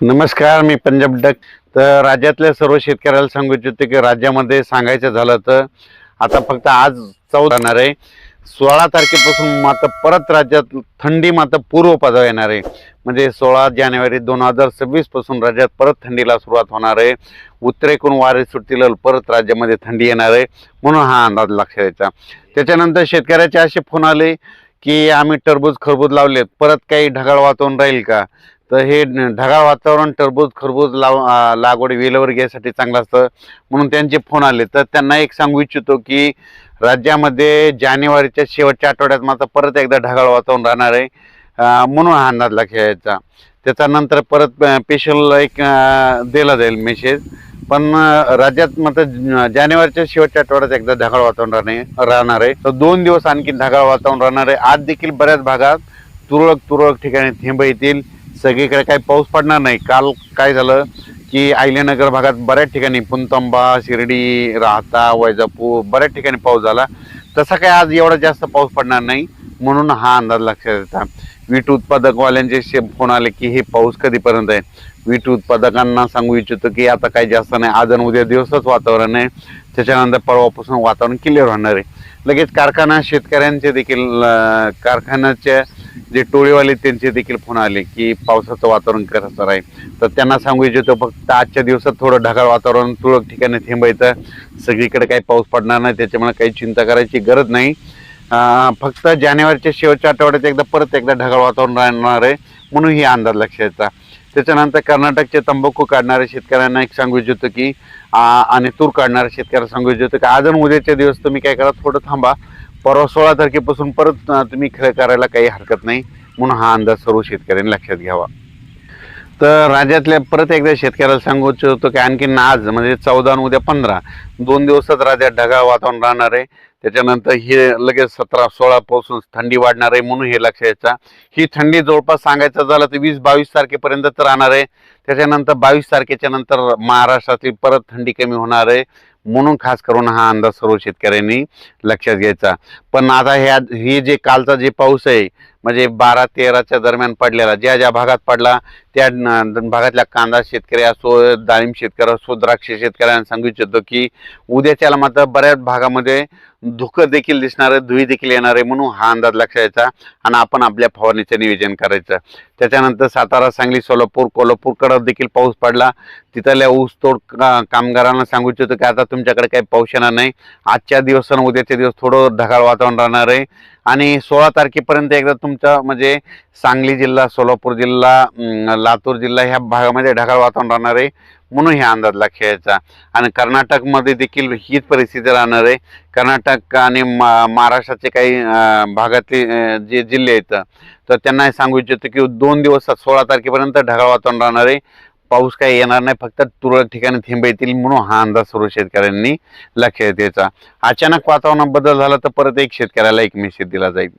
नमस्कार मी पंजाब डक. तर राज्यातल्या सर्व शेतकऱ्याला सांगू इच्छितो की राज्यामध्ये सांगायचं झालं तर आता फक्त आज चौदा येणार आहे. सोळा तारखेपासून मात्र परत राज्यात थंडी मात्र पूर्वपदावर येणार आहे. म्हणजे सोळा जानेवारी दोन हजार सव्वीसपासून राज्यात परत थंडीला सुरुवात होणार आहे. उत्तरेकून वारे सुटतील परत राज्यामध्ये थंडी येणार आहे. म्हणून हा अंदाज लक्षात द्यायचा त्याच्यानंतर शेतकऱ्याचे असे फोन आले की आम्ही टरबूज खरबूज लावले परत काही ढगाळ वातावरण राहील का? तर हे ढगाळ वातावरण टरबूज खरबूज लाव लागवड वेलेवर घ्यायसाठी चांगलं असतं. म्हणून त्यांचे फोन आले. तर त्यांना एक सांगू इच्छितो की राज्यामध्ये जानेवारीच्या शेवटच्या आठवड्यात मात्र परत एकदा ढगाळ वातावरण राहणार आहे. म्हणून हा अंदाज लक्षात यायचा त्याच्यानंतर परत स्पेशल एक दिला जाईल मेसेज पण राज्यात मात्र जानेवारीच्या शेवटच्या आठवड्यात एकदा ढगाळ वातावरण राहणे राहणार आहे. तर दोन दिवस आणखी ढगाळ वातावरण राहणार आहे. आज देखील बऱ्याच भागात तुरळक तुरळक ठिकाणी थेंब येतील. सगळीकडे काही पाऊस पडणार नाही. काल काय झालं की आयल्यानगर भागात बऱ्याच ठिकाणी पुनतंबा शिर्डी राहता वैजापूर बऱ्याच ठिकाणी पाऊस झाला. तसा काय आज एवढा जास्त पाऊस पडणार नाही म्हणून हा अंदाज लक्षात येता. वीट उत्पादकवाल्यांचे शे फोन आले की हे पाऊस कधीपर्यंत आहे? वीट उत्पादकांना सांगू इच्छितो की आता काही जास्त नाही. आज आणि उद्या दिवसच वातावरण आहे. त्याच्यानंतर परवापासून वातावरण क्लिअर होणार आहे. लगेच कारखाना शेतकऱ्यांचे देखील कारखान्याच्या जे टोळीवाले त्यांचे देखील फोन आले की पावसाचं वातावरण कसं आहे? तर त्यांना सांगू इच्छितो फक्त आजच्या दिवसात थोडं ढगाळ वातावरण तुरळक ठिकाणी थांबायचं. सगळीकडे काही पाऊस पडणार नाही त्याच्यामुळे काही चिंता करायची गरज नाही. फक्त जानेवारीच्या शेवटच्या आठवड्यात एकदा परत एकदा ढगाळ वातावरण राहणार आहे म्हणून ही अंदाज लक्षात त्याच्यानंतर कर्नाटकचे तंबाखू काढणाऱ्या शेतकऱ्यांना एक सांगू इच्छितो की आणि तूर काढणाऱ्या शेतकऱ्यांना सांगू इच्छितो की आज उद्याच्या दिवस तुम्ही काय करा थोडं थांबा. परवा सोळा तारखेपासून परत तुम्ही खेळ करायला काही हरकत नाही. म्हणून हा अंदाज सर्व शेतकऱ्यांनी लक्षात घ्यावा. तर राज्यातल्या परत एकदा शेतकऱ्याला सांगू इच्छितो की आणखी आज म्हणजे चौदा आणि उद्या पंधरा दोन दिवसात राज्यात ढगाळ वातावरण राहणार आहे. त्याच्यानंतर हे लगेच सतरा सोळापासून थंडी वाढणार आहे म्हणून हे लक्ष यायचा ही थंडी जवळपास सांगायचं झालं तर वीस बावीस तारखेपर्यंत राहणार आहे. त्याच्यानंतर बावीस तारखेच्या नंतर महाराष्ट्रातील परत थंडी कमी होणार आहे. म्हणून खास करून हा अंदाज सर्व शेतकऱ्यांनी लक्षात घ्यायचा. पण आता ह्या ही जे कालचा जे पाऊस आहे म्हणजे बारा तेराच्या दरम्यान पडलेला. ज्या ज्या भागात पडला त्या भागातल्या कांदा शेतकरी असो डाळिंब शेतकरी असो द्राक्ष शेतकऱ्यांना सांगू इच्छितो की उद्याच्याला मात्र बऱ्याच भागामध्ये धुकं देखील दिसणार आहे धुळी देखील येणार आहे म्हणून हा अंदाज लक्षात यायचा आणि आपण आपल्या फवारणीचं नियोजन करायचं. त्याच्यानंतर सातारा सांगली सोलापूर कोल्हापूरकडं देखील पाऊस पडला. तिथल्या ऊसतोड का- कामगारांना सांगू इच्छितो की आता तुमच्याकडे काही पाऊस येणार नाही. आजच्या दिवस आणि उद्याच्या दिवस थोडं ढगाळ वातावरण राहणार आहे. आणि सोळा तारखेपर्यंत एकदा तुमचा म्हणजे सांगली जिल्हा सोलापूर जिल्हा लातूर जिल्हा ह्या भागामध्ये ढगाळ वातावरण राहणार आहे. म्हणून ह्या अंदाज खेळायचा. आणि कर्नाटकमध्ये देखील हीच परिस्थिती राहणार आहे. कर्नाटक आणि मा- महाराष्ट्राचे काही भागातले जे जिल्हे आहेत तर त्यांना सांगू इच्छितो की दोन दिवस सोळा तारखेपर्यंत ढगाळ वातावरण राहणार आहे. पाऊस काही येणार नाही फक्त तुरळक ठिकाणी थेंब येतील म्हणून हा अंदाज सर्व शेतकऱ्यांनी लक्षात द्यायचा अचानक वातावरणात बदल झाला तर परत एक शेतकऱ्याला एक मेसेज दिला जाईल.